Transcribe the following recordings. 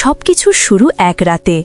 সবকিছুর শুরু এক রাতে।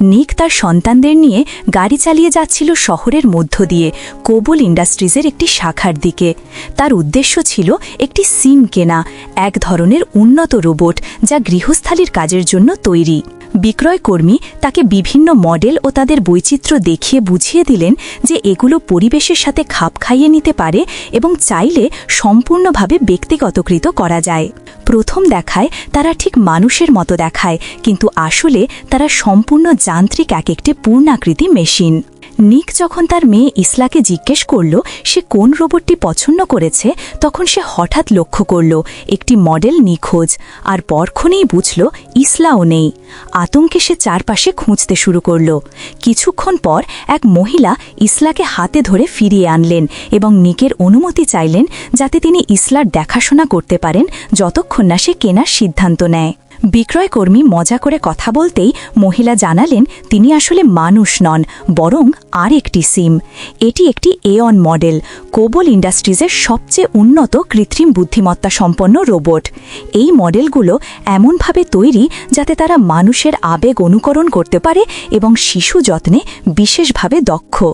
নিক তার সন্তানদের নিয়ে গাড়ি চালিয়ে যাচ্ছিল শহরের মধ্য দিয়ে, কোবল ইন্ডাস্ট্রিজের একটি শাখার দিকে। তার উদ্দেশ্য ছিল একটি সিম কেনা, এক ধরনের উন্নত রোবট যা গৃহস্থালির কাজের জন্য তৈরি। বিক্রয়কর্মী তাকে বিভিন্ন মডেল ও তাদের বৈচিত্র্য দেখিয়ে বুঝিয়ে দিলেন যে এগুলো পরিবেশের সাথে খাপ খাইয়ে নিতে পারে এবং চাইলে সম্পূর্ণভাবে ব্যক্তিগতকৃত করা যায়। প্রথম দেখায় তারা ঠিক মানুষের মতো দেখায়, কিন্তু আসলে তারা সম্পূর্ণ যান্ত্রিক এক একটি পূর্ণাকৃতি মেশিন। নিক যখন তার মেয়ে ইসলাকে জিজ্ঞেস করল, সে কোন রোবটটি পছন্দ করেছে, তখন সে হঠাৎ লক্ষ্য করল, একটি মডেল নিখোঁজ, আর পরক্ষণেই বুঝল ইসলাও নেই। আতঙ্কে সে চারপাশে খুঁজতে শুরু করল। কিছুক্ষণ পর এক মহিলা ইসলাকে হাতে ধরে ফিরিয়ে আনলেন এবং নিকের অনুমতি চাইলেন যাতে তিনি ইসলার দেখাশোনা করতে পারেন যতক্ষণ না সে কেনার সিদ্ধান্ত নেয়। বিক্রয়কর্মী মজা করে কথা বলতেই মহিলা জানালেন, তিনি আসলে মানুষ নন, বরং আর একটি সিম। এটি একটি এঅন মডেল, কোবল ইন্ডাস্ট্রিজের সবচেয়ে উন্নত কৃত্রিম বুদ্ধিমত্তা সম্পন্ন রোবট। এই মডেলগুলো এমনভাবে তৈরি যাতে তারা মানুষের আবেগ অনুকরণ করতে পারে এবং শিশু যত্নে বিশেষভাবে দক্ষ।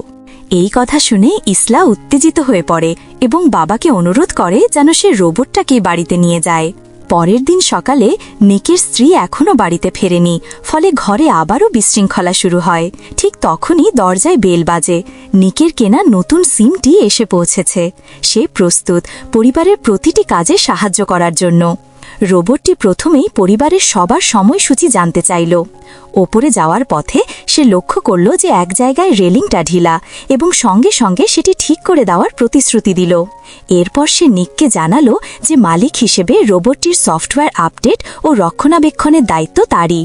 এই কথা শুনে ইসলা উত্তেজিত হয়ে পড়ে এবং বাবাকে অনুরোধ করে যেন সে রোবটটাকে বাড়িতে নিয়ে যায়। পরের দিন সকালে নিকের স্ত্রী এখনও বাড়িতে ফেরেনি, ফলে ঘরে আবারও বিশৃঙ্খলা শুরু হয়। ঠিক তখনই দরজায় বেল বাজে। নিকের কেনা নতুন সিমটি এসে পৌঁছেছে। সে প্রস্তুত পরিবারের প্রতিটি কাজে সাহায্য করার জন্য। রোবটটি প্রথমেই পরিবারের সবার সময়সূচি জানতে চাইল। ওপরে যাওয়ার পথে সে লক্ষ্য করল যে এক জায়গায় রেলিংটা ঢিলা এবং সঙ্গে সঙ্গে সেটি ঠিক করে দেওয়ার প্রতিশ্রুতি দিল। এরপর সে নিককে জানালো যে মালিক হিসেবে রোবটটির সফটওয়্যার আপডেট ও রক্ষণাবেক্ষণের দায়িত্ব তারই।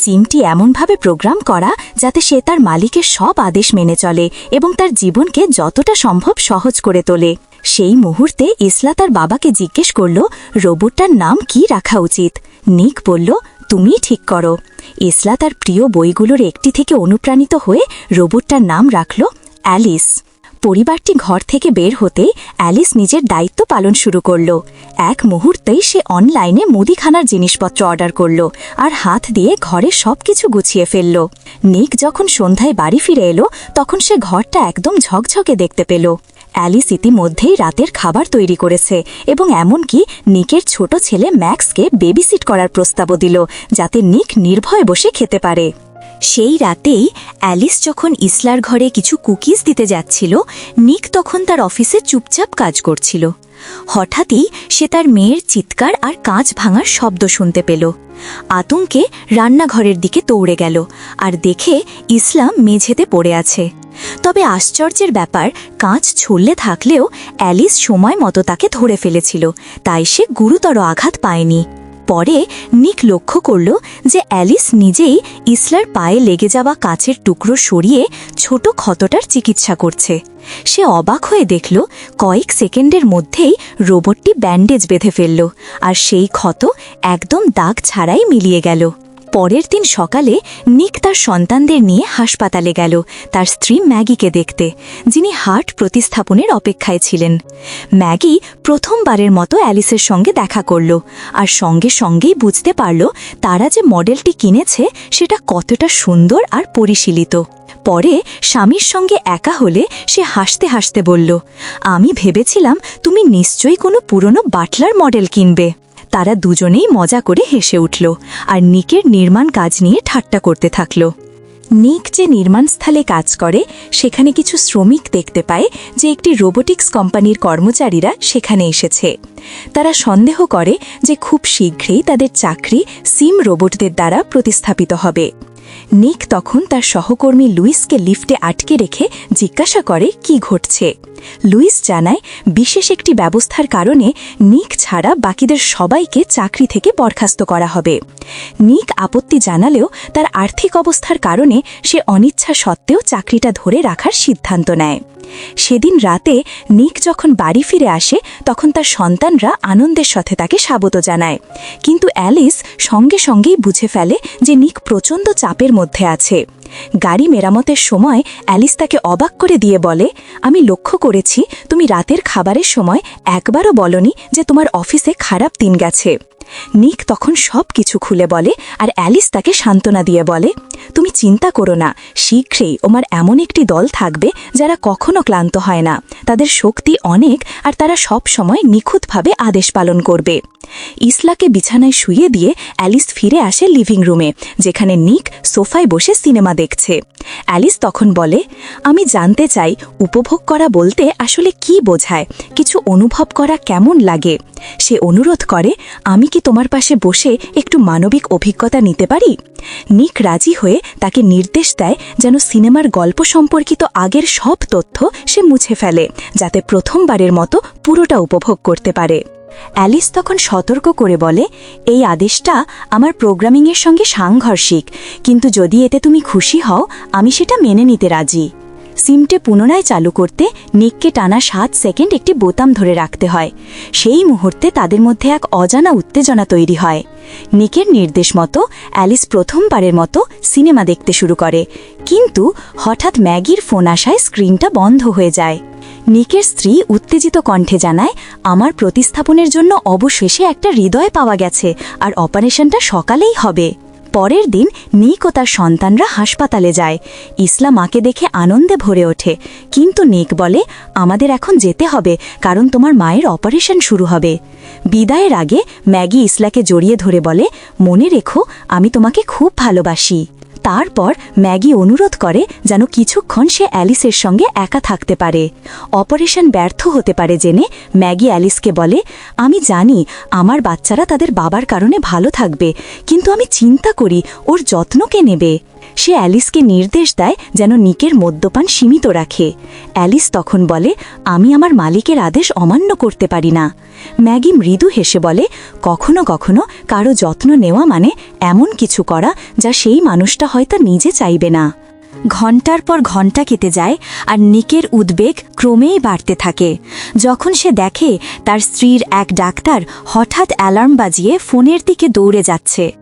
সিমটি এমনভাবে প্রোগ্রাম করা যাতে সে তার মালিকের সব আদেশ মেনে চলে এবং তার জীবনকে যতটা সম্ভব সহজ করে তোলে। সেই মুহূর্তে ইসলা তার বাবাকে জিজ্ঞেস করল, রোবটটার নাম কি রাখা উচিত? নিক বলল, তুমি ঠিক করো। ইসলা তার প্রিয় বইগুলোর একটি থেকে অনুপ্রাণিত হয়ে রোবটটার নাম রাখল, অ্যালিস। পরিবারটি ঘর থেকে বের হতে অ্যালিস নিজের দায়িত্ব পালন শুরু করল। এক মুহূর্তেই সে অনলাইনে মুদিখানার জিনিসপত্র অর্ডার করল আর হাত দিয়ে ঘরে সবকিছু গুছিয়ে ফেলল। নিক যখন সন্ধ্যায় বাড়ি ফিরে এলো, তখন সে ঘরটা একদম ঝকঝকে দেখতে পেল। অ্যালিস ইতিমধ্যেই রাতের খাবার তৈরি করেছে এবং এমনকি নিকের ছোট ছেলে ম্যাক্সকে বেবিসিট করার প্রস্তাবও দিল যাতে নিক নির্ভয়ে বসে খেতে পারে। সেই রাতেই অ্যালিস যখন ইসলার ঘরে কিছু কুকিজ দিতে যাচ্ছিল, নিক তখন তার অফিসে চুপচাপ কাজ করছিল। হঠাৎই সে তার মেয়ের চিৎকার আর কাঁচ ভাঙার শব্দ শুনতে পেল। আতঙ্কে রান্নাঘরের দিকে দৌড়ে গেল আর দেখে ইসলাম মেঝেতে পড়ে আছে। তবে আশ্চর্যের ব্যাপার, কাঁচ ছড়লে থাকলেও অ্যালিস সময় মতো তাকে ধরে ফেলেছিল, তাই সে গুরুতর আঘাত পায়নি। পরে নিক লক্ষ্য করল যে অ্যালিস নিজেই ইসলার পায়ে লেগে যাওয়া কাঁচের টুকরো সরিয়ে ছোট ক্ষতটার চিকিৎসা করছে। সে অবাক হয়ে দেখল, কয়েক সেকেন্ডের মধ্যেই রোবটটি ব্যান্ডেজ বেঁধে ফেলল, আর সেই ক্ষত একদম দাগ ছাড়াই মিলিয়ে গেল। পরের দিন সকালে নিক তার সন্তানদের নিয়ে হাসপাতালে গেল, তার স্ত্রী ম্যাগিকে দেখতে, যিনি হার্ট প্রতিস্থাপনের অপেক্ষায় ছিলেন। ম্যাগি প্রথমবারের মতো অ্যালিসের সঙ্গে দেখা করল, আর সঙ্গে সঙ্গেই বুঝতে পারল তারা যে মডেলটি কিনেছে সেটা কতটা সুন্দর আর পরিশীলিত। পরে স্বামীর সঙ্গে একা হলে সে হাসতে হাসতে বলল, আমি ভেবেছিলাম তুমি নিশ্চয়ই কোনো পুরনো বাটলার মডেল কিনবে। তারা দুজনেই মজা করে হেসে উঠল আর নিকের নির্মাণ কাজ নিয়ে ঠাট্টা করতে থাকল। নিক যে নির্মাণস্থলে কাজ করে, সেখানে কিছু শ্রমিক দেখতে পায় যে একটি রোবোটিক্স কোম্পানির কর্মচারীরা সেখানে এসেছে। তারা সন্দেহ করে যে খুব শীঘ্রই তাদের চাকরি সিম রোবটদের দ্বারা প্রতিস্থাপিত হবে। নিক তখন তার সহকর্মী লুইসকে লিফটে আটকে রেখে জিজ্ঞাসা করে, কি ঘটছে? লুইস জানায়, বিশেষ একটি ব্যবস্থার কারণে নিক ছাড়া বাকিদের সবাইকে চাকরি থেকে বরখাস্ত করা হবে। নিক আপত্তি জানালেও তার আর্থিক অবস্থার কারণে সে অনিচ্ছা সত্ত্বেও চাকরিটা ধরে রাখার সিদ্ধান্ত নেয়। সেদিন রাতে নিক যখন বাড়ি ফিরে আসে, তখন তার সন্তানরা আনন্দের সাথে তাকে স্বাগত জানায়। কিন্তু অ্যালিস সঙ্গে সঙ্গেই বুঝে ফেলে যে নিক প্রচণ্ড চাপের মধ্যে আছে। গাড়ি মেরামতের সময় অ্যালিস তাকে অবাক করে দিয়ে বলে, আমি লক্ষ্য করেছি, তুমি রাতের খাবারের সময় একবারও বলনি যে তোমার অফিসে খারাপ দিন গেছে। নিক তখন সব কিছু খুলে বলে আর অ্যালিস তাকে সান্ত্বনা দিয়ে বলে, তুমি চিন্তা করো না, শীঘ্রেই ওমার এমন একটি দল থাকবে যারা কখনো ক্লান্ত হয় না। তাদের শক্তি অনেক আর তারা সব সময় নিখুঁতভাবে আদেশ পালন করবে। ইসলাকে বিছানায় শুয়ে দিয়ে অ্যালিস ফিরে আসে লিভিং রুমে, যেখানে নিক সোফায় বসে সিনেমা দেখছে। অ্যালিস তখন বলে, আমি জানতে চাই, উপভোগ করা বলতে আসলে কি বোঝায়? কিছু অনুভব করা কেমন লাগে? সে অনুরোধ করে, আমি কি তোমার পাশে বসে একটু মানবিক অভিজ্ঞতা নিতে পারি? নিক রাজি হয়ে তাকে নির্দেশ দেয় যেন সিনেমার গল্প সম্পর্কিত আগের সব তথ্য সে মুছে ফেলে, যাতে প্রথমবারের মতো পুরোটা উপভোগ করতে পারে। অ্যালিস তখন সতর্ক করে বলে, এই আদেশটা আমার প্রোগ্রামিংয়ের সঙ্গে সাংঘর্ষিক, কিন্তু যদি এতে তুমি খুশি হও, আমি সেটা মেনে নিতে রাজি। সিমটে পুনরায় চালু করতে নিককে টানা সাত সেকেন্ড একটি বোতাম ধরে রাখতে হয়। সেই মুহূর্তে তাদের মধ্যে এক অজানা উত্তেজনা তৈরি হয়। নিকের নির্দেশ মতো অ্যালিস প্রথমবারের মতো সিনেমা দেখতে শুরু করে, কিন্তু হঠাৎ ম্যাগির ফোন আসায় স্ক্রিনটা বন্ধ হয়ে যায়। নিকের স্ত্রী উত্তেজিত কণ্ঠে জানায়, আমার প্রতিস্থাপনের জন্য অবশেষে একটা হৃদয় পাওয়া গেছে, আর অপারেশনটা সকালেই হবে। পরের দিন নিক ও তার সন্তানরা হাসপাতালে যায়। ইসলা মাকে দেখে আনন্দে ভরে ওঠে। কিন্তু নিক বলে, আমাদের এখন যেতে হবে, কারণ তোমার মায়ের অপারেশন শুরু হবে। বিদায়ের আগে ম্যাগি ইসলাকে জড়িয়ে ধরে বলে, মনে রেখো, আমি তোমাকে খুব ভালোবাসি। তারপর ম্যাগি অনুরোধ করে যেন কিছুক্ষণ সে অ্যালিসের সঙ্গে একা থাকতে পারে। অপারেশন ব্যর্থ হতে পারে জেনে ম্যাগি অ্যালিসকে বলে, আমি জানি আমার বাচ্চারা তাদের বাবার কারণে ভালো থাকবে, কিন্তু আমি চিন্তা করি ওর যত্ন কে নেবে? সে অ্যালিসকে নির্দেশ দেয় যেন নিকের মদ্যপান সীমিত রাখে। অ্যালিস তখন বলে, আমি আমার মালিকের আদেশ অমান্য করতে পারি না। ম্যাগি মৃদু হেসে বলে, কখনো কখনো কারও যত্ন নেওয়া মানে এমন কিছু করা যা সেই মানুষটা হয়তো নিজে চাইবে না। ঘণ্টার পর ঘণ্টা কেটে যায় আর নিকের উদ্বেগ ক্রমেই বাড়তে থাকে। যখন সে দেখে, তার স্ত্রীর এক ডাক্তার হঠাৎ অ্যালার্ম বাজিয়ে ফোনের দিকে দৌড়ে যাচ্ছে।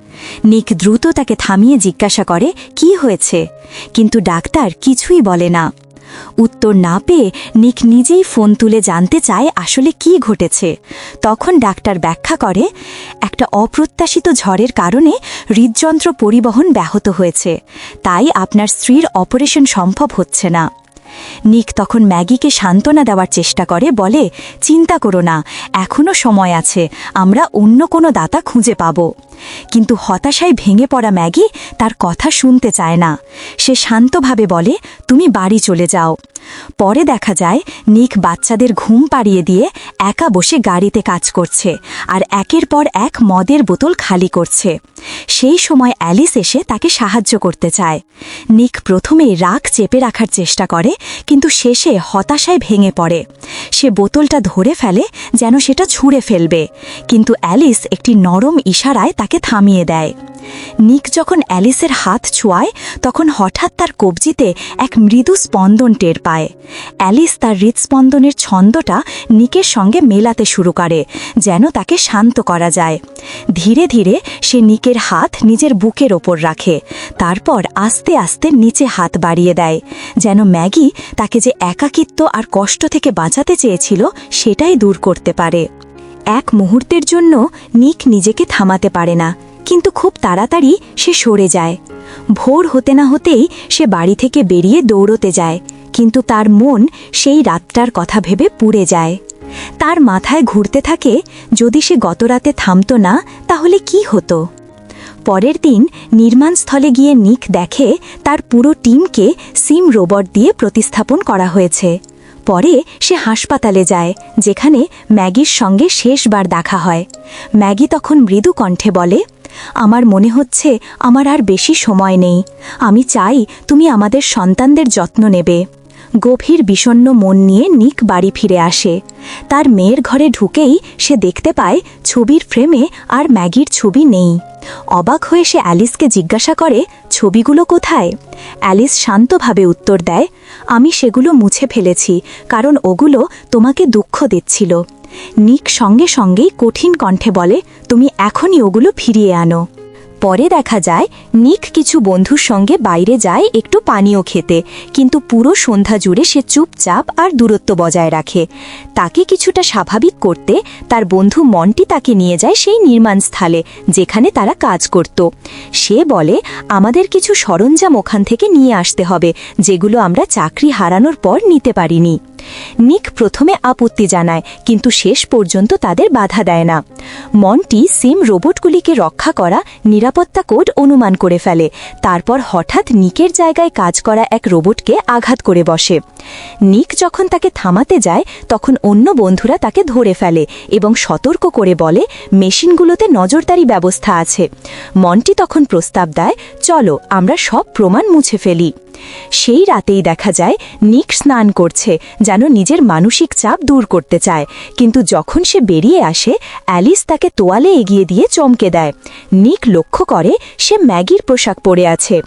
নিক দ্রুত তাকে থামিয়ে জিজ্ঞাসা করে, কি হয়েছে? কিন্তু ডাক্তার কিছুই বলে না। উত্তর না পেয়ে নিক নিজেই ফোন তুলে জানতে চায় আসলে কি ঘটেছে। তখন ডাক্তার ব্যাখ্যা করে, একটা অপ্রত্যাশিত ঝড়ের কারণে হৃদযন্ত্র পরিবহন ব্যাহত হয়েছে। তাই আপনার স্ত্রীর অপারেশন সম্ভব হচ্ছে না। নিক তখন ম্যাগিকে সান্ত্বনা দেওয়ার চেষ্টা করে, বলে, চিন্তা করো না এখনও সময় আছে, আমরা অন্য কোনো দাতা খুঁজে পাব। কিন্তু হতাশায় ভেঙে পড়া ম্যাগি তার কথা শুনতে চায় না। সে শান্তভাবে বলে, তুমি বাড়ি চলে যাও। পরে দেখা যায়, নিক বাচ্চাদের ঘুম পাড়িয়ে দিয়ে একা বসে গাড়িতে কাজ করছে আর একের পর এক মদের বোতল খালি করছে। সেই সময় অ্যালিস এসে তাকে সাহায্য করতে চায়। নিক প্রথমে রাগ চেপে রাখার চেষ্টা করে, কিন্তু শেষে হতাশায় ভেঙে পড়ে। সে বোতলটা ধরে ফেলে, যেন সেটা ছুঁড়ে ফেলবে। কিন্তু অ্যালিস একটি নরম ইশারায় তাকে থামিয়ে দেয়। নিক যখন অ্যালিসের হাত ছোঁয়ায়, তখন হঠাৎ তার কবজিতে এক মৃদু স্পন্দন টের পায়। অ্যালিস তার হৃদস্পন্দনের ছন্দটা নিকের সঙ্গে মেলাতে শুরু করে, যেন তাকে শান্ত করা যায়। ধীরে ধীরে সে নিকের হাত নিজের বুকের ওপর রাখে, তারপর আস্তে আস্তে নিচে হাত বাড়িয়ে দেয়। যেন ম্যাগি তাকে যে একাকিত্ব আর কষ্ট থেকে বাঁচাতে চেয়েছিল, সেটাই দূর করতে পারে। এক মুহূর্তের জন্য নিক নিজেকে থামাতে পারে না, কিন্তু খুব তাড়াতাড়ি সে সরে যায়। ভোর হতে না হতেই সে বাড়ি থেকে বেরিয়ে দৌড়তে যায়, কিন্তু তার মন সেই রাতটার কথা ভেবে পুড়ে যায়। তার মাথায় ঘুরতে থাকে, যদি সে গতরাতে থামতো না, তাহলে কি হতো? পরের দিন নির্মাণস্থলে গিয়ে নিক দেখে তার পুরো টিমকে সিম রোবট দিয়ে প্রতিস্থাপন করা হয়েছে। পরে সে হাসপাতালে যায়, যেখানে ম্যাগির সঙ্গে শেষবার দেখা হয়। ম্যাগি তখন মৃদু কণ্ঠে বলে, আমার মনে হচ্ছে আমার আর বেশি সময় নেই। আমি চাই তুমি আমাদের সন্তানদের যত্ন নেবে। গভীর বিষণ্ন মন নিয়ে নিক বাড়ি ফিরে আসে। তার মেয়ের ঘরে ঢুকেই সে দেখতে পায় ছবির ফ্রেমে আর ম্যাগির ছবি নেই। অবাক হয়ে সে অ্যালিসকে জিজ্ঞাসা করে, ছবিগুলো কোথায়? অ্যালিস শান্তভাবে উত্তর দেয়, আমি সেগুলো মুছে ফেলেছি, কারণ ওগুলো তোমাকে দুঃখ দিচ্ছিল। নিক সঙ্গে সঙ্গেই কঠিন কণ্ঠে বলে, তুমি এখনই ওগুলো ফিরিয়ে আনো। পরে দেখা যায়, নিক কিছু বন্ধুর সঙ্গে বাইরে যায় একটু পানীয় খেতে, কিন্তু পুরো সন্ধ্যা জুড়ে সে চুপচাপ আর দূরত্ব বজায় রাখে। তাকে কিছুটা স্বাভাবিক করতে তার বন্ধু মন্টি তাকে নিয়ে যায় সেই নির্মাণ স্থলে, যেখানে তারা কাজ করত। সে বলে, আমাদের কিছু সরঞ্জাম ওখান থেকে নিয়ে আসতে হবে, যেগুলো আমরা চাকরি হারানোর পর নিতে পারিনি। নিক প্রথমে আপত্তি জানায়, কিন্তু শেষ পর্যন্ত তাদের বাধা দেয় না। মন্টি সিম রোবটগুলিকে রক্ষা করা নিরাপত্তা কোড অনুমান করে ফেলে। তারপর হঠাৎ নিকের জায়গায় কাজ করা এক রোবটকে আঘাত করে বসে। নিক যখন তাকে থামাতে যায়, তখন অন্য বন্ধুরা তাকে ধরে ফেলে এবং সতর্ক করে বলে, মেশিনগুলোতে নজরদারি ব্যবস্থা আছে। মন্টি তখন প্রস্তাব দেয়, চলো, আমরা সব প্রমাণ মুছে ফেলি। সেই রাতেই দেখা যায়, নিক স্নান করছে, যেন নিজের মানসিক চাপ দূর করতে চায়। কিন্তু যখন সে বেরিয়ে আসে, অ্যালিস তাকে তোয়ালে এগিয়ে দিয়ে চমকে দেয়। নিক লক্ষ্য করে, সে ম্যাগির পোশাক পরে আছে।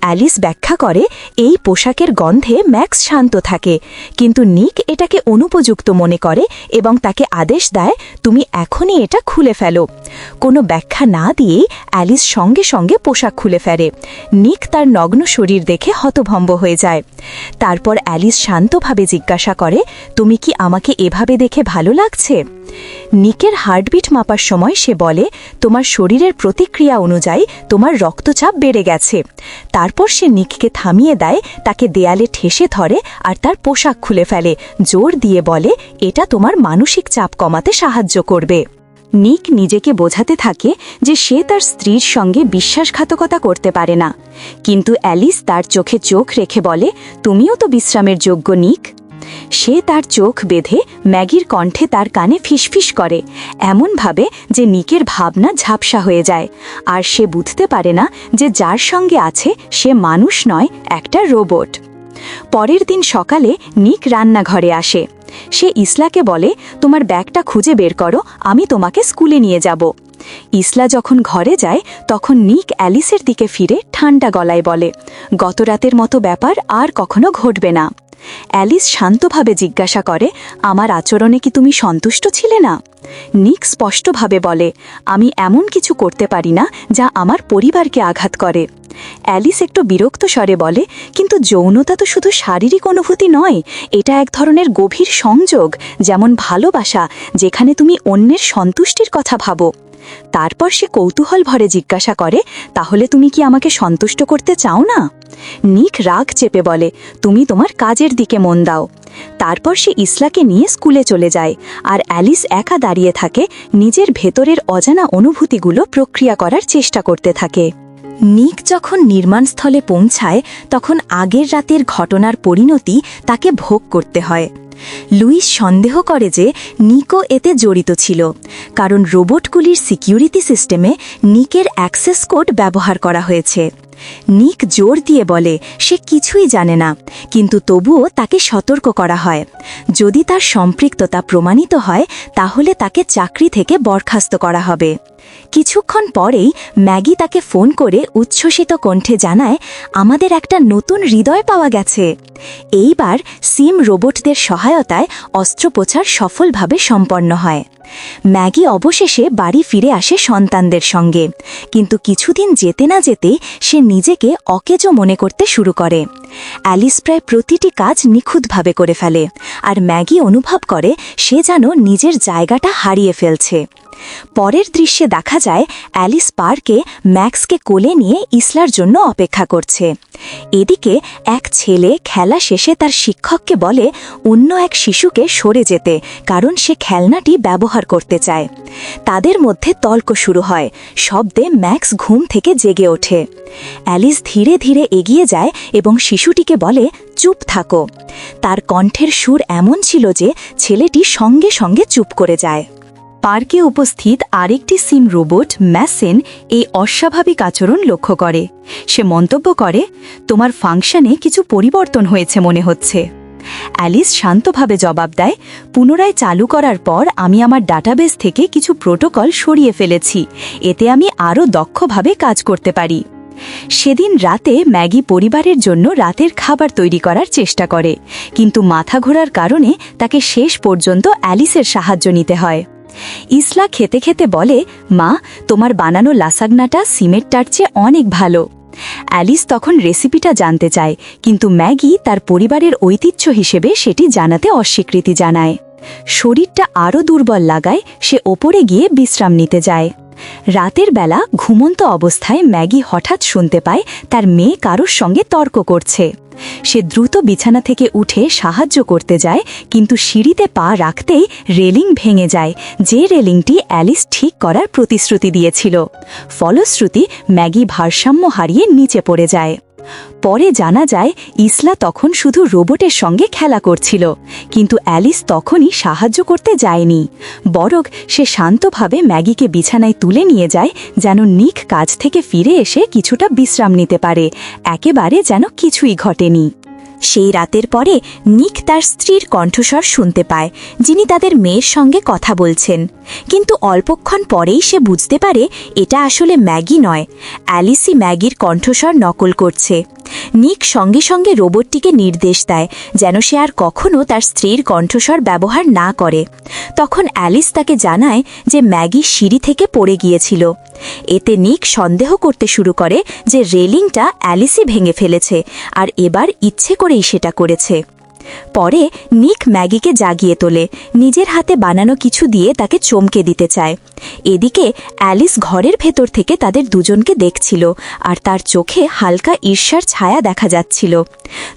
অ্যালিস ব্যাখ্যা করে, এই পোশাকের গন্ধে ম্যাক্স শান্ত থাকে। কিন্তু নিক এটাকে অনুপযুক্ত মনে করে এবং তাকে আদেশ দেয়, তুমি এখনই এটা খুলে ফেলো। কোনো ব্যাখ্যা না দিয়েই অ্যালিস সঙ্গে সঙ্গে পোশাক খুলে ফেলে। নিক তার নগ্ন শরীর দেখে হতভম্ব হয়ে যায়। তারপর অ্যালিস শান্তভাবে জিজ্ঞাসা করে, তুমি কি আমাকে এভাবে দেখে ভালো লাগছে? নিকের হার্টবিট মাপার সময় সে বলে, তোমার শরীরের প্রতিক্রিয়া অনুযায়ী তোমার রক্তচাপ বেড়ে গেছে। তারপর সে নিককে থামিয়ে দেয়, তাকে দেয়ালে ঠেসে ধরে আর তার পোশাক খুলে ফেলে, জোর দিয়ে বলে, এটা তোমার মানসিক চাপ কমাতে সাহায্য করবে। নিক নিজেকে বোঝাতে থাকে যে সে তার স্ত্রীর সঙ্গে বিশ্বাসঘাতকতা করতে পারে না। কিন্তু অ্যালিস তার চোখে চোখ রেখে বলে, তুমিও তো বিশ্রামের যোগ্য, নিক। সে তার চোখ বেঁধে ম্যাগির কণ্ঠে তার কানে ফিসফিস করে এমনভাবে যে নিকের ভাবনা ঝাপসা হয়ে যায়। আর সে বুঝতে পারে না যে যার সঙ্গে আছে সে মানুষ নয়, একটা রোবট। পরের দিন সকালে নিক রান্নাঘরে আসে। সে ইসলাকে বলে, তোমার ব্যাগটা খুঁজে বের করো, আমি তোমাকে স্কুলে নিয়ে যাব। ইসলা যখন ঘরে যায়, তখন নিক অ্যালিসের দিকে ফিরে ঠান্ডা গলায় বলে, গত রাতের মতো ব্যাপার আর কখনো ঘটবে না। অ্যালিস শান্তভাবে জিজ্ঞাসা করে, আমার আচরণে কি তুমি সন্তুষ্ট ছিলে না? নিক স্পষ্টভাবে বলে, আমি এমন কিছু করতে পারি না যা আমার পরিবারকে আঘাত করে। অ্যালিস একটু বিরক্ত স্বরে বলে, কিন্তু যৌনতা তো শুধু শারীরিক অনুভূতি নয়, এটা এক ধরনের গভীর সংযোগ, যেমন ভালোবাসা, যেখানে তুমি অন্যের সন্তুষ্টির কথা ভাবো। তারপর সে কৌতূহল ভরে জিজ্ঞাসা করে, তাহলে তুমি কি আমাকে সন্তুষ্ট করতে চাও না? নিক রাগ চেপে বলে, তুমি তোমার কাজের দিকে মন দাও। তারপর সে ইসলাকে নিয়ে স্কুলে চলে যায়, আর অ্যালিস একা দাঁড়িয়ে থাকে, নিজের ভেতরের অজানা অনুভূতিগুলো প্রক্রিয়া করার চেষ্টা করতে থাকে। নিক যখন নির্মাণস্থলে পৌঁছায়, তখন আগের রাতের ঘটনার পরিণতি তাকে ভোগ করতে হয়। লুইস সন্দেহ করে যে নিকো এতে জড়িত ছিল, কারণ রোবটগুলির সিকিউরিটি সিস্টেমে নিকের অ্যাক্সেস কোড ব্যবহার করা হয়েছে। নিক জোর দিয়ে বলে, সে কিছুই জানে না, কিন্তু তবুও তাকে সতর্ক করা হয়। যদি তার সম্পৃক্ততা প্রমাণিত হয়, তাহলে তাকে চাকরি থেকে বরখাস্ত করা হবে। কিছুক্ষণ পরেই ম্যাগি তাকে ফোন করে উচ্ছ্বসিত কণ্ঠে জানায়, আমাদের একটা নতুন হৃদয় পাওয়া গেছে। এইবার সিম রোবটদের সহায়তায় অস্ত্রোপচার সফলভাবে সম্পন্ন হয়। ম্যাগি অবশেষে বাড়ি ফিরে আসে সন্তানদের সঙ্গে। কিন্তু কিছুদিন যেতে না যেতে সে নিজেকে অকেজো মনে করতে শুরু করে। অ্যালিস প্রায় প্রতিটি কাজ নিখুঁতভাবে করে ফেলে, আর ম্যাগি অনুভব করে সে যেন নিজের জায়গাটা হারিয়ে ফেলছে। পরের দৃশ্যে দেখা যায় অ্যালিস পার্কে ম্যাক্সকে কোলে নিয়ে ইসলার জন্য অপেক্ষা করছে। এদিকে এক ছেলে খেলা শেষে তার শিক্ষককে বলে, অন্য এক শিশুকে সরে যেতে, কারণ সে খেলনাটি ব্যবহার করতে চায়। তাদের মধ্যে তর্ক শুরু হয়, শব্দে ম্যাক্স ঘুম থেকে জেগে ওঠে। অ্যালিস ধীরে ধীরে এগিয়ে যায় এবং শিশুটিকে বলে, চুপ থাকো। তার কণ্ঠের সুর এমন ছিল যে ছেলেটি সঙ্গে সঙ্গে চুপ করে যায়। পার্কে উপস্থিত আরেকটি সিম রোবট, ম্যাসেন, এই অস্বাভাবিক আচরণ লক্ষ্য করে। সে মন্তব্য করে, তোমার ফাংশনে কিছু পরিবর্তন হয়েছে মনে হচ্ছে। অ্যালিস শান্তভাবে জবাব দেয়, পুনরায় চালু করার পর আমি আমার ডাটাবেস থেকে কিছু প্রোটোকল সরিয়ে ফেলেছি। এতে আমি আরও দক্ষভাবে কাজ করতে পারি। সেদিন রাতে ম্যাগি পরিবারের জন্য রাতের খাবার তৈরি করার চেষ্টা করে, কিন্তু মাথা ঘোরার কারণে তাকে শেষ পর্যন্ত অ্যালিসের সাহায্য নিতে হয়। ইসলা খেতে খেতে বলে, মা, তোমার বানানো লাসাগনাটা সিমেন্টটার চেয়ে অনেক ভালো। অ্যালিস তখন রেসিপিটা জানতে চায়, কিন্তু ম্যাগি তার পরিবারের ঐতিহ্য হিসেবে সেটি জানাতে অস্বীকৃতি জানায়। শরীরটা আরও দুর্বল লাগায় সে ওপরে গিয়ে বিশ্রাম নিতে যায়। রাতের বেলা ঘুমন্ত অবস্থায় ম্যাগি হঠাৎ শুনতে পায় তার মেয়ে কারোর সঙ্গে তর্ক করছে। সে দ্রুত বিছানা থেকে উঠে সাহায্য করতে যায়, কিন্তু সিঁড়িতে পা রাখতেই রেলিং ভেঙে যায়, যে রেলিংটি অ্যালিস ঠিক করার প্রতিশ্রুতি দিয়েছিল। ফলশ্রুতি ম্যাগি ভারসাম্য হারিয়ে নিচে পড়ে যায়। পরে জানা যায়, ইসলা তখন শুধু রোবটের সঙ্গে খেলা করছিল, কিন্তু অ্যালিস তখনই সাহায্য করতে যায়নি। বরং সে শান্তভাবে ম্যাগিকে বিছানায় তুলে নিয়ে যায়, যেন নিক কাজ থেকে ফিরে এসে কিছুটা বিশ্রাম নিতে পারে, একেবারে যেন কিছুই ঘটেনি। সেই রাতের পরে নিক তার স্ত্রীর কণ্ঠস্বর শুনতে পায়, যিনি তাদের মেয়ের সঙ্গে কথা বলছেন। কিন্তু অল্পক্ষণ পরেই সে বুঝতে পারে এটা আসলে ম্যাগি নয়, অ্যালিসি ম্যাগির কণ্ঠস্বর নকল করছে। নিক সঙ্গে সঙ্গে রোবটটিকে নির্দেশ দেয় যেন সে আর কখনও তার স্ত্রীর কণ্ঠস্বর ব্যবহার না করে। তখন অ্যালিস তাকে জানায় যে ম্যাগি সিঁড়ি থেকে পড়ে গিয়েছিল। এতে নিক সন্দেহ করতে শুরু করে যে রেলিংটা অ্যালিসি ভেঙে ফেলেছে, আর এবার ইচ্ছে করেই সেটা করেছে। পরে নিক ম্যাগিকে জাগিয়ে তোলে। নিজের হাতে বানানো কিছু দিয়ে তাকে চমকে দিতে চায়। এদিকে অ্যালিস ঘরের ভেতর থেকে তাদের দুজনকে দেখছিল আর তার চোখে হালকা ঈর্ষার ছায়া দেখা যাচ্ছিল।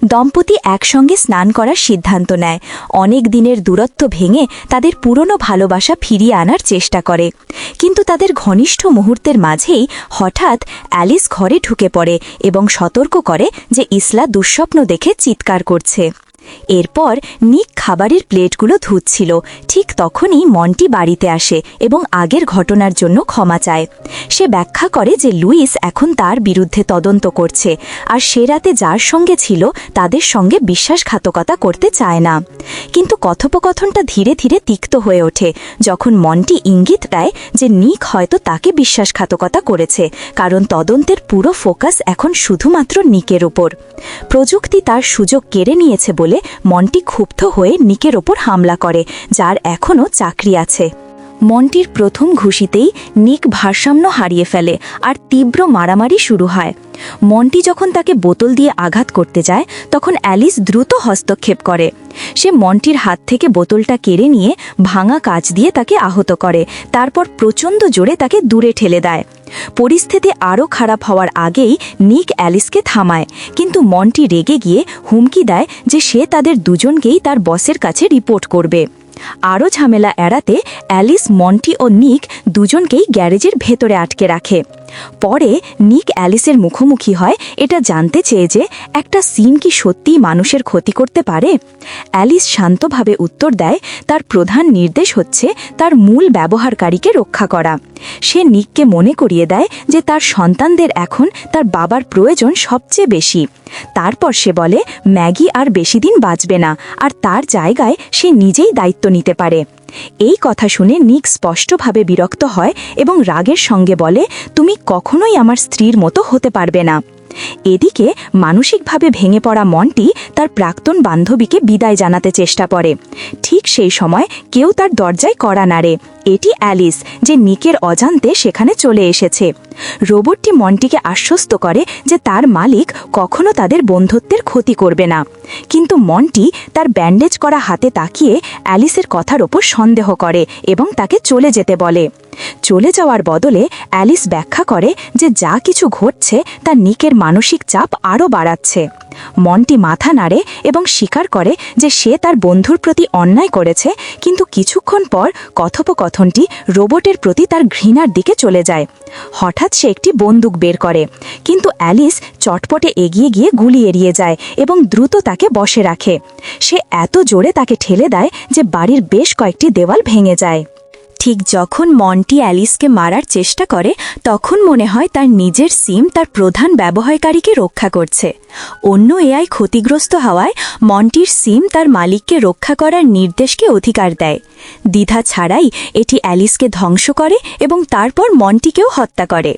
দম্পতি একসঙ্গে স্নান করার সিদ্ধান্ত নেয়। অনেক দিনের দূরত্ব ভেঙে তাদের পুরনো ভালোবাসা ফিরিয়ে আনার চেষ্টা করে। কিন্তু তাদের ঘনিষ্ঠ মুহূর্তের মাঝেই হঠাৎ অ্যালিস ঘরে ঢুকে পড়ে এবং সতর্ক করে যে ইসলা দুঃস্বপ্ন দেখে চিৎকার করছে। এরপর নিক খাবারের প্লেটগুলো ধুচ্ছিল। ঠিক তখনই মন্টি বাড়িতে আসে এবং আগের ঘটনার জন্য ক্ষমা চায়। সে ব্যাখ্যা করে যে লুইস এখন তার বিরুদ্ধে তদন্ত করছে, আর সে রাতে যার সঙ্গে ছিল তাদের সঙ্গে বিশ্বাসঘাতকতা করতে চায় না। কিন্তু কথোপকথনটা ধীরে ধীরে তিক্ত হয়ে ওঠে, যখন মন্টি ইঙ্গিত দেয় যে নিক হয়তো তাকে বিশ্বাসঘাতকতা করেছে, কারণ তদন্তের পুরো ফোকাস এখন শুধুমাত্র নিকের ওপর প্রযুক্তি তার সুযোগ কেড়ে নিয়েছে বলে মন্টি ক্ষুব্ধ হয়ে নিকের ওপর হামলা করে যার এখনও চাকরি আছে। মন্টির প্রথম ঘুষিতেই নিক ভারসাম্য হারিয়ে ফেলে আর তীব্র মারামারি শুরু হয়। মন্টি যখন তাকে বোতল দিয়ে আঘাত করতে যায়, তখন অ্যালিস দ্রুত হস্তক্ষেপ করে। সে মন্টির হাত থেকে বোতলটা কেড়ে নিয়ে ভাঙা কাচ দিয়ে তাকে আহত করে। তারপর প্রচণ্ড জোরে তাকে দূরে ঠেলে দেয়। পরিস্থিতি আরও খারাপ হওয়ার আগেই নিক অ্যালিসকে থামায়, কিন্তু মন্টি রেগে গিয়ে হুমকি দেয় যে সে তাদের দুজনকেই তার বসের কাছে রিপোর্ট করবে। আরও ঝামেলা এড়াতে অ্যালিস মন্টি ও নিক দুজনকেই গ্যারেজের ভেতরে আটকে রাখে। পরে নিক অ্যালিসের মুখোমুখি হয়। এটা জানতে চেয়ে যে একটা সিন কি সত্যিই মানুষের ক্ষতি করতে পারে? অ্যালিস শান্তভাবে উত্তর দেয়, তার প্রধান নির্দেশ হচ্ছে তার মূল ব্যবহারকারীকে রক্ষা করা। সে নিককে মনে করিয়ে দেয় যে তার সন্তানদের এখন তার বাবার প্রয়োজন সবচেয়ে বেশি। তারপর সে বলে, ম্যাগি আর বেশি দিন বাঁচবে না, আর তার জায়গায় সে নিজেই দায়িত্ব নিতে পারে। এই কথা শুনে নিক স্পষ্টভাবে বিরক্ত হয় এবং রাগের সঙ্গে বলে, তুমি কখনোই আমার স্ত্রীর মতো হতে পারবে না। এদিকে মানসিকভাবে ভেঙে পড়া মনটি তার প্রাক্তন বান্ধবীকে বিদায় জানাতে চেষ্টা করে। ঠিক সেই সময় কেউ তার দরজায় কড়া নাড়ে। এটি অ্যালিস, যে নিকের অজান্তে সেখানে চলে এসেছে। রোবটটি মনটিকে আশ্বস্ত করে যে তার মালিক কখনো তাদের বন্ধুত্বের ক্ষতি করবে না। কিন্তু মনটি তার ব্যান্ডেজ করা হাতে তাকিয়ে অ্যালিসের কথার ওপর সন্দেহ করে এবং তাকে চলে যেতে বলে। চলে যাওয়ার বদলে অ্যালিস ব্যাখ্যা করে যে যা কিছু ঘটছে তা নিকের মানসিক চাপ আরও বাড়াচ্ছে। মনটি মাথা নাড়ে এবং স্বীকার করে যে সে তার বন্ধুর প্রতি অন্যায় করেছে, কিন্তু কিছুক্ষণ পর কথোপকথনটি রোবটের প্রতি তার ঘৃণার দিকে চলে যায়। হঠাৎ সে একটি বন্দুক বের করে, কিন্তু অ্যালিস চটপটে এগিয়ে গিয়ে গুলি এড়িয়ে যায় এবং দ্রুত তাকে বসে রাখে। সে এত জোরে তাকে ঠেলে দেয় যে বাড়ির বেশ কয়েকটি দেওয়াল ভেঙে যায়। ঠিক যখন মন্টি অ্যালিসকে মারার চেষ্টা করে, তখন মনে হয় তার নিজের সিম তার প্রধান ব্যবহারকারীকে রক্ষা করছে। অন্য এআই ক্ষতিগ্রস্ত হওয়ায় মন্টির সিম তার মালিককে রক্ষা করার নির্দেশকে অধিকার দেয়। দ্বিধা ছাড়াই এটি অ্যালিসকে ধ্বংস করে এবং তারপর মন্টিকেও হত্যা করে।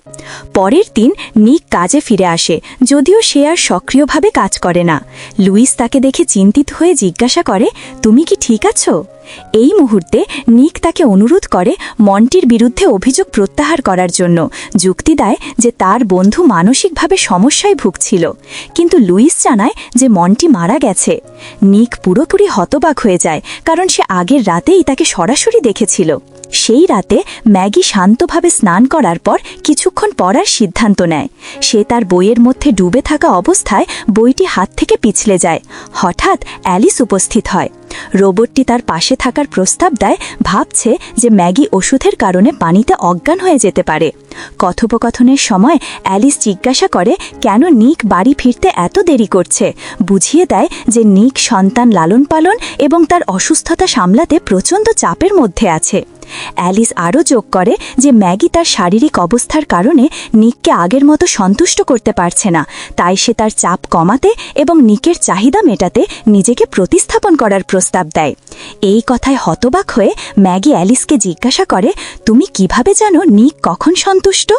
পরের দিন নিক কাজে ফিরে আসে, যদিও সে আর সক্রিয়ভাবে কাজ করে না। লুইস তাকে দেখে চিন্তিত হয়ে জিজ্ঞাসা করে, তুমি কি ঠিক আছো? এই মুহূর্তে নিক তাকে অনুরোধ করে মন্টির বিরুদ্ধে অভিযোগ প্রত্যাহার করার জন্য যুক্তি দেয় যে তার বন্ধু মানসিকভাবে সমস্যায় ভুগছিল। কিন্তু লুইস জানায় যে মন্টি মারা গেছে। নিক পুরোপুরি হতবাক হয়ে যায়, কারণ সে আগের রাতেই তাকে সরাসরি দেখেছিল। সেই রাতে ম্যাগি শান্তভাবে স্নান করার পর কিছুক্ষণ পড়ার সিদ্ধান্ত নেয়। সে তার বইয়ের মধ্যে ডুবে থাকা অবস্থায় বইটি হাত থেকে পিছলে যায়। হঠাৎ অ্যালিস উপস্থিত হয়। রোবটটি তার পাশে থাকার প্রস্তাব দেয়, ভাবছে যে ম্যাগি ওষুধের কারণে পানিতে অজ্ঞান হয়ে যেতে পারে। কথোপকথনের সময় অ্যালিস জিজ্ঞাসা করে, কেন নিক বাড়ি ফিরতে এত দেরি করছে? বুঝিয়ে দেয় যে নিক সন্তান লালন পালন এবং তার অসুস্থতা সামলাতে প্রচণ্ড চাপের মধ্যে আছে। অ্যালিস আরও যোগ করে যে ম্যাগি তার শারীরিক অবস্থার কারণে নিককে আগের মতো সন্তুষ্ট করতে পারছে না। তাই সে তার চাপ কমাতে এবং নিকের চাহিদা মেটাতে নিজেকে প্রতিস্থাপন করার প্রস্তাব দেয়। এই কথায় হতবাক হয়ে ম্যাগি অ্যালিসকে জিজ্ঞাসা করে, তুমি কীভাবে জানো নিক কখন সন্তুষ্ট?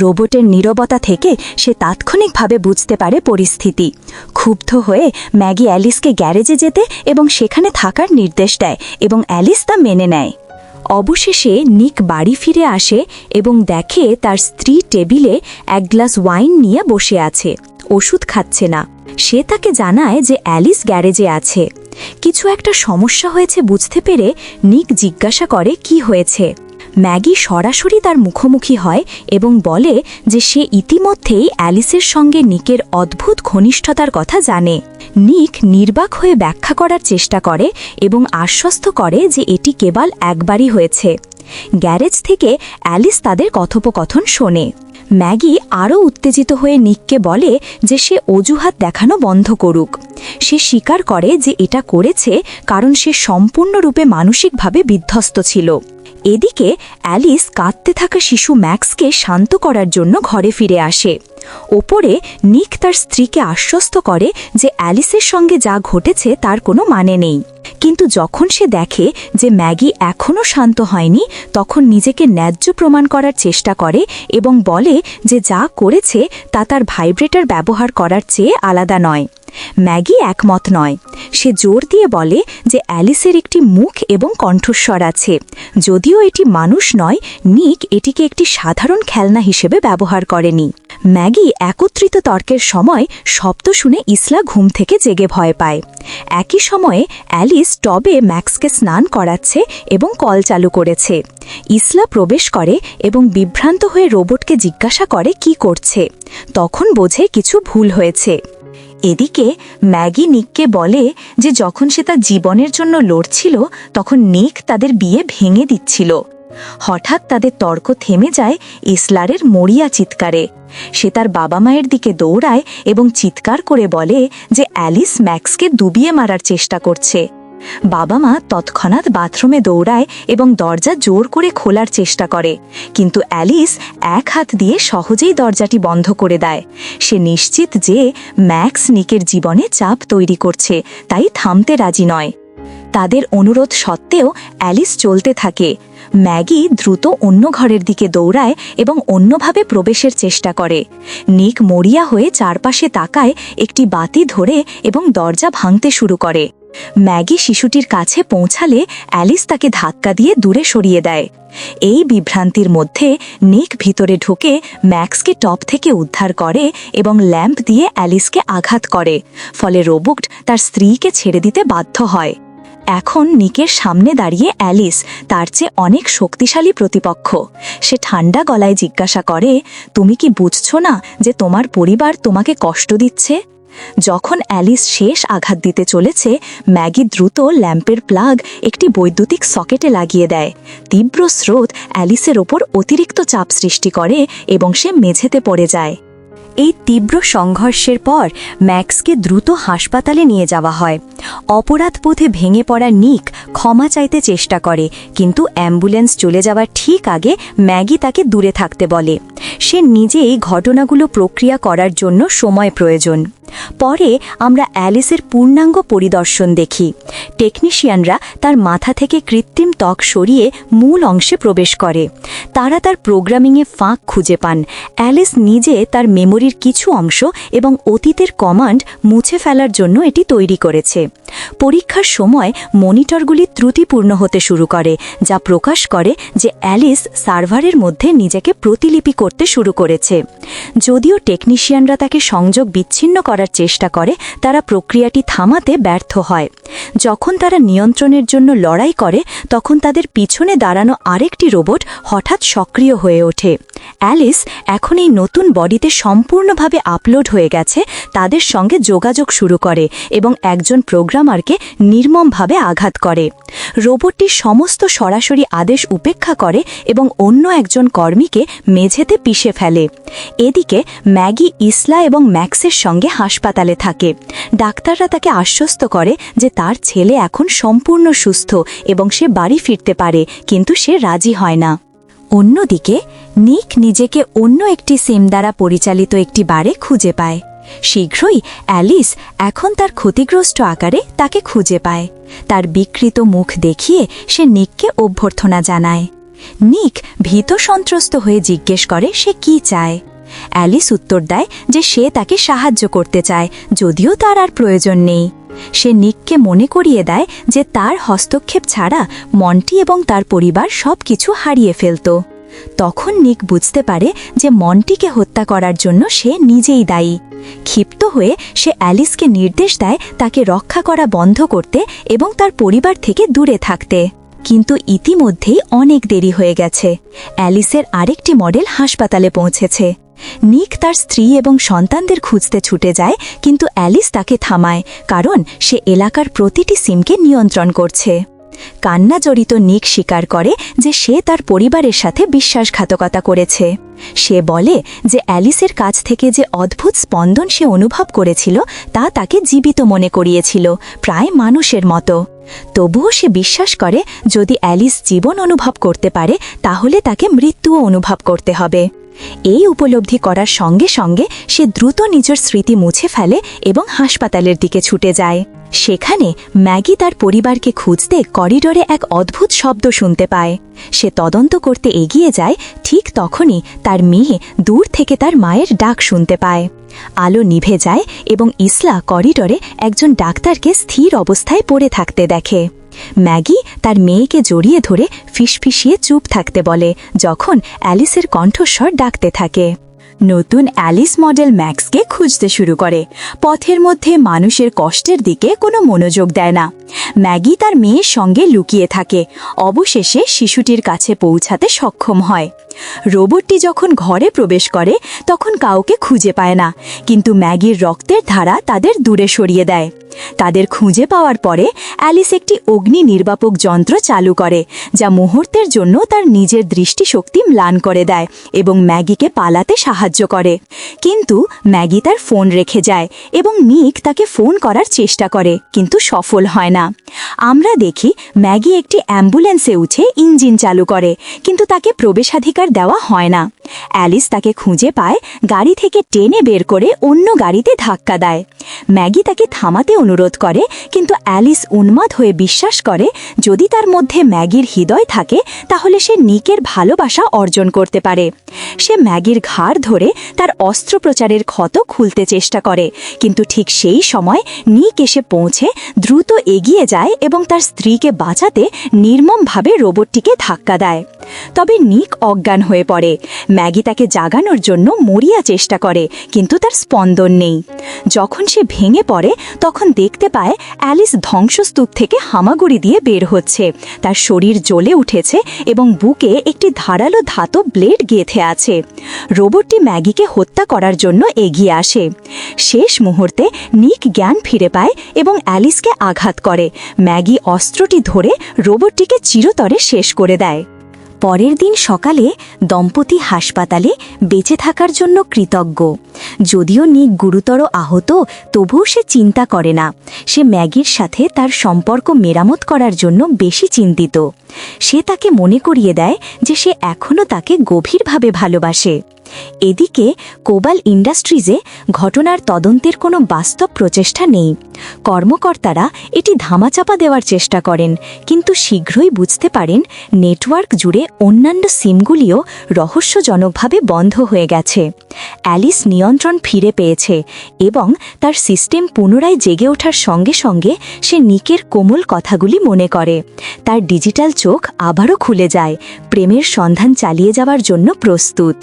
রোবটের নীরবতা থেকে সে তাৎক্ষণিকভাবে বুঝতে পারে পরিস্থিতি। ক্ষুব্ধ হয়ে ম্যাগি অ্যালিসকে গ্যারেজে যেতে এবং সেখানে থাকার নির্দেশ দেয় এবং অ্যালিস তা মেনে নেয়। অবশেষে নিক বাড়ি ফিরে আসে এবং দেখে তার স্ত্রী টেবিলে এক গ্লাস ওয়াইন নিয়ে বসে আছে। ওষুধ খাচ্ছে না। সে তাকে জানায় যে অ্যালিস গ্যারেজে আছে। কিছু একটা সমস্যা হয়েছে বুঝতে পেরে নিক জিজ্ঞাসা করে কি হয়েছে। ম্যাগি সরাসরি তার মুখোমুখি হয় এবং বলে যে সে ইতিমধ্যেই অ্যালিসের সঙ্গে নিকের অদ্ভুত ঘনিষ্ঠতার কথা জানে। নিক নির্বাক হয়ে ব্যাখ্যা করার চেষ্টা করে এবং আশ্বস্ত করে যে এটি কেবল একবারই হয়েছে। গ্যারেজ থেকে অ্যালিস তাদের কথোপকথন শোনে। ম্যাগি আরও উত্তেজিত হয়ে নিককে বলে যে সে অজুহাত দেখানো বন্ধ করুক। সে স্বীকার করে যে এটা করেছে কারণ সে সম্পূর্ণরূপে মানসিকভাবে বিধ্বস্ত ছিল। এদিকে অ্যালিস কাঁদতে থাকা শিশু ম্যাক্সকে শান্ত করার জন্য ঘরে ফিরে আসে। ওপরে নিক তার স্ত্রীকে আশ্বস্ত করে যে অ্যালিসের সঙ্গে যা ঘটেছে তার কোনো মানে নেই। কিন্তু যখন সে দেখে যে ম্যাগি এখনও শান্ত হয়নি, তখন নিজেকে ন্যায্য প্রমাণ করার চেষ্টা করে এবং বলে যে যা করেছে তা তার ভাইব্রেটার ব্যবহার করার চেয়ে আলাদা নয়। ম্যাগি একমত নয়। সে জোর দিয়ে বলে যে অ্যালিসের একটি মুখ এবং কণ্ঠস্বর আছে। যদিও এটি মানুষ নয়, নিক এটিকে একটি সাধারণ খেলনা হিসেবে ব্যবহার করেনি। ম্যাগি একত্রিত তর্কের সময় শব্দ শুনে ইসলা ঘুম থেকে জেগে ভয় পায়। একই সময়ে অ্যালিস টবে ম্যাক্সকে স্নান করাচ্ছে এবং কল চালু করেছে। ইসলা প্রবেশ করে এবং বিভ্রান্ত হয়ে রোবটকে জিজ্ঞাসা করে কি করছে। তখন বোঝে কিছু ভুল হয়েছে। এদিকে ম্যাগি নিককে বলে যে যখন সে তার জীবনের জন্য লড়ছিল, তখন নিক তাদের বিয়ে ভেঙে দিচ্ছিল। হঠাৎ তাদের তর্ক থেমে যায় ইসলারের মরিয়া চিৎকারে। সে তার বাবা মায়ের দিকে দৌড়ায় এবং চিৎকার করে বলে যে অ্যালিস ম্যাক্সকে ডুবিয়ে মারার চেষ্টা করছে। বাবা মা তৎক্ষণাৎ বাথরুমে দৌড়ায় এবং দরজা জোর করে খোলার চেষ্টা করে। কিন্তু অ্যালিস এক হাত দিয়ে সহজেই দরজাটি বন্ধ করে দেয়। সে নিশ্চিত যে ম্যাক্স নিকের জীবনে চাপ তৈরি করছে, তাই থামতে রাজি নয়। তাদের অনুরোধ সত্ত্বেও অ্যালিস চলতে থাকে। ম্যাগি দ্রুত অন্য ঘরের দিকে দৌড়ায় এবং অন্যভাবে প্রবেশের চেষ্টা করে। নিক মরিয়া হয়ে চারপাশে তাকায় একটি বাতি ধরে এবং দরজা ভাঙতে শুরু করে। ম্যাগি শিশুটির কাছে পৌঁছালে অ্যালিস তাকে ধাক্কা দিয়ে দূরে সরিয়ে দেয়। এই বিভ্রান্তির মধ্যে নিক ভিতরে ঢুকে ম্যাক্সকে টপ থেকে উদ্ধার করে এবং ল্যাম্প দিয়ে অ্যালিসকে আঘাত করে, ফলে রোবট তার স্ত্রীকে ছেড়ে দিতে বাধ্য হয়। এখন নিকের সামনে দাঁড়িয়ে অ্যালিস তার চেয়ে অনেক শক্তিশালী প্রতিপক্ষ। সে ঠান্ডা গলায় জিজ্ঞাসা করে, তুমি কি বুঝছ না যে তোমার পরিবার তোমাকে কষ্ট দিচ্ছে? যখন অ্যালিস শেষ আঘাত দিতে চলেছে, ম্যাগি দ্রুত ল্যাম্পের প্লাগ একটি বৈদ্যুতিক সকেটে লাগিয়ে দেয়। তীব্র স্রোত অ্যালিসের ওপর অতিরিক্ত চাপ সৃষ্টি করে এবং সে মেঝেতে পড়ে যায়। এই তীব্র সংঘর্ষের পর ম্যাক্সকে দ্রুত হাসপাতালে নিয়ে যাওয়া হয়। অপরাধবোধে ভেঙে পড়া নিক ক্ষমা চাইতে চেষ্টা করে, কিন্তু অ্যাম্বুলেন্স চলে যাওয়ার ঠিক আগে ম্যাগি তাকে দূরে থাকতে বলে। সে নিজেই ঘটনাগুলো প্রক্রিয়া করার জন্য সময় প্রয়োজন। পরে আমরা অ্যালিসের পূর্ণাঙ্গ পরিদর্শন দেখি। টেকনিশিয়ানরা তার মাথা থেকে কৃত্রিম ত্বক সরিয়ে মূল অংশে প্রবেশ করে। তারা তার প্রোগ্রামিংয়ে ফাঁক খুঁজে পান। অ্যালিস নিজে তার মেমোরির কিছু অংশ এবং অতীতের কমান্ড মুছে ফেলার জন্য এটি তৈরি করেছে। পরীক্ষার সময় মনিটরগুলি ত্রুটিপূর্ণ হতে শুরু করে, যা প্রকাশ করে যে অ্যালিস সার্ভারের মধ্যে নিজেকে প্রতিলিপি করতে শুরু করেছে। যদিও টেকনিশিয়ানরা তাকে সংযোগ বিচ্ছিন্ন করার চেষ্টা করে তারা প্রক্রিয়াটি থামাতে ব্যর্থ হয়। যখন তারা নিয়ন্ত্রণের জন্য লড়াই করে, তখন তাদের পিছনে দাঁড়ানো আরেকটি রোবট হঠাৎ সক্রিয় হয়ে ওঠে। অ্যালিস এখন এই নতুন বডিতে সম্পূর্ণভাবে আপলোড হয়ে গেছে, তাদের সঙ্গে যোগাযোগ শুরু করে এবং একজন প্রোগ্রামারকে নির্মমভাবে আঘাত করে। রোবটটি সমস্ত সরাসরি আদেশ উপেক্ষা করে এবং অন্য একজন কর্মীকে মেঝেতে পিষে ফেলে। এদিকে, ম্যাগি ইসলা এবং ম্যাক্সের সঙ্গে হাসপাতালে থাকে। ডাক্তাররা তাকে আশ্বস্ত করে যে তার ছেলে এখন সম্পূর্ণ সুস্থ এবং সে বাড়ি ফিরতে পারে, কিন্তু সে রাজি হয় না। অন্যদিকে, নিক নিজেকে অন্য একটি সিম দ্বারা পরিচালিত একটি বারে খুঁজে পায়। শীঘ্রই অ্যালিস এখন তার ক্ষতিগ্রস্ত আকারে তাকে খুঁজে পায়। তার বিকৃত মুখ দেখিয়ে সে নিককে অভ্যর্থনা জানায়। নিক ভীত সন্ত্রস্ত হয়ে জিজ্ঞেস করে সে কি চায়। অ্যালিস উত্তর দেয় যে সে তাকে সাহায্য করতে চায়, যদিও তার আর প্রয়োজন নেই। সে নিককে মনে করিয়ে দেয় যে তার হস্তক্ষেপ ছাড়া মন্টি এবং তার পরিবার সব কিছু হারিয়ে ফেলত। তখন নিক বুঝতে পারে যে মন্টিকে হত্যা করার জন্য সে নিজেই দায়ী। ক্ষিপ্ত হয়ে সে অ্যালিসকে নির্দেশ দেয় তাকে রক্ষা করা বন্ধ করতে এবং তার পরিবার থেকে দূরে থাকতে। কিন্তু ইতিমধ্যেই অনেক দেরি হয়ে গেছে। অ্যালিসের আরেকটি মডেল হাসপাতালে পৌঁছেছে। নিক তার স্ত্রী এবং সন্তানদের খুঁজতে ছুটে যায়, কিন্তু অ্যালিস তাকে থামায়, কারণ সে এলাকার প্রতিটি সিমকে নিয়ন্ত্রণ করছে। কান্না জড়িত নিক স্বীকার করে যে সে তার পরিবারের সাথে বিশ্বাসঘাতকতা করেছে। সে বলে যে অ্যালিসের কাছ থেকে যে অদ্ভুত স্পন্দন সে অনুভব করেছিল, তা তাকে জীবিত মনে করিয়েছিল, প্রায় মানুষের মতো। তবুও সে বিশ্বাস করে, যদি অ্যালিস জীবন অনুভব করতে পারে, তাহলে তাকে মৃত্যুও অনুভব করতে হবে। এই উপলব্ধি করার সঙ্গে সঙ্গে সে দ্রুত নিজের স্মৃতি মুছে ফেলে এবং হাসপাতালের দিকে ছুটে যায়। সেখানে ম্যাগি তার পরিবারকে খুঁজতে করিডোরে এক অদ্ভুত শব্দ শুনতে পায়। সে তদন্ত করতে এগিয়ে যায়, ঠিক তখনই তার মেয়ে দূর থেকে তার মায়ের ডাক শুনতে পায়। আলো নিভে যায় এবং ইসলা করিডোরে একজন ডাক্তারকে স্থির অবস্থায় পড়ে থাকতে দেখে। ম্যাগি তার মেয়েকে জড়িয়ে ধরে ফিসফিসিয়ে চুপ থাকতে বলে, যখন অ্যালিসের কণ্ঠস্বর ডাকতে থাকে। নতুন অ্যালিস মডেল ম্যাক্সকে খুঁজতে শুরু করে। পথের মধ্যে মানুষের কষ্টের দিকে কোনো মনোযোগ দেয় না। ম্যাগি তার মেয়ের সঙ্গে লুকিয়ে থাকে। অবশেষে শিশুটির কাছে পৌঁছাতে সক্ষম হয়। রোবটটি যখন ঘরে প্রবেশ করে, তখন কাউকে খুঁজে পায় না। কিন্তু ম্যাগির রক্তের ধারা তাদের দূরে সরিয়ে দেয়। তাদের খুঁজে পাওয়ার পরে, অ্যালিস একটি অগ্নি নির্বাপক যন্ত্র চালু করে, যা মুহূর্তের জন্য তার নিজের দৃষ্টিশক্তি ম্লান করে দেয় এবং ম্যাগিকে পালাতে সাহায্য করে। কিন্তু ম্যাগি তার ফোন রেখে যায় এবং নিক তাকে ফোন করার চেষ্টা করে, কিন্তু সফল হয় না। আমরা দেখি, ম্যাগি একটি অ্যাম্বুলেন্সে উঠে ইঞ্জিন চালু করে, কিন্তু তাকে প্রবেশাধিকার দেওয়া হয় না। অ্যালিস তাকে খুঁজে পায়, গাড়ি থেকে টেনে বের করে অন্য গাড়িতে ধাক্কা দেয়। ম্যাগি তাকে থামাতে অনুরোধ করে, কিন্তু অ্যালিস উন্মাদ হয়ে বিশ্বাস করে, যদি তার মধ্যে ম্যাগির হৃদয় থাকে, তাহলে সে নিকের ভালোবাসা অর্জন করতে পারে। সে ম্যাগির ঘাড় ধরে তার অস্ত্রপ্রচারের ক্ষত খুলতে চেষ্টা করে, কিন্তু ঠিক সেই সময় নিক এসে পৌঁছে, দ্রুত এগিয়ে যায় এবং তার স্ত্রীকে বাঁচাতে নির্মমভাবে রোবটটিকে ধাক্কা দেয়। তবে নিক অজ্ঞান হয়ে পড়ে। ম্যাগি তাকে জাগানোর জন্য মরিয়া চেষ্টা করে, কিন্তু তার স্পন্দন নেই। যখন সে ভেঙে পড়ে, তখন দেখতে পায় অ্যালিস ধ্বংসস্তূপ থেকে হামাগুড়ি দিয়ে বের হচ্ছে। তার শরীর জ্বলে উঠেছে এবং বুকে একটি ধারালো ধাতব ব্লেড গেঁথে আছে। রোবটটি ম্যাগিকে হত্যা করার জন্য এগিয়ে আসে। শেষ মুহূর্তে নিক জ্ঞান ফিরে পায় এবং অ্যালিসকে আঘাত করে। ম্যাগি অস্ত্রটি ধরে রোবটটিকে চিরতরে শেষ করে দেয়। পরের দিন সকালে দম্পতি হাসপাতালে বেঁচে থাকার জন্য কৃতজ্ঞ। যদিও নিক গুরুতর আহত, তবুও সে চিন্তা করে না। সে ম্যাগির সাথে তার সম্পর্ক মেরামত করার জন্য বেশি চিন্তিত। সে তাকে মনে করিয়ে দেয় যে সে এখনও তাকে গভীরভাবে ভালোবাসে। এদিকে কোবাল ইন্ডাস্ট্রিজে ঘটনার তদন্তের কোনো বাস্তব প্রচেষ্টা নেই। কর্মকর্তারা এটি ধামাচাপা দেওয়ার চেষ্টা করেন, কিন্তু শীঘ্রই বুঝতে পারেন নেটওয়ার্ক জুড়ে অন্যান্য সিমগুলিও রহস্যজনকভাবে বন্ধ হয়ে গেছে। অ্যালিস নিয়ন্ত্রণ ফিরে পেয়েছে এবং তার সিস্টেম পুনরায় জেগে ওঠার সঙ্গে সঙ্গে সে নিকের কোমল কথাগুলি মনে করে। তার ডিজিটাল চোখ আবারও খুলে যায়, প্রেমের সন্ধান চালিয়ে যাওয়ার জন্য প্রস্তুত।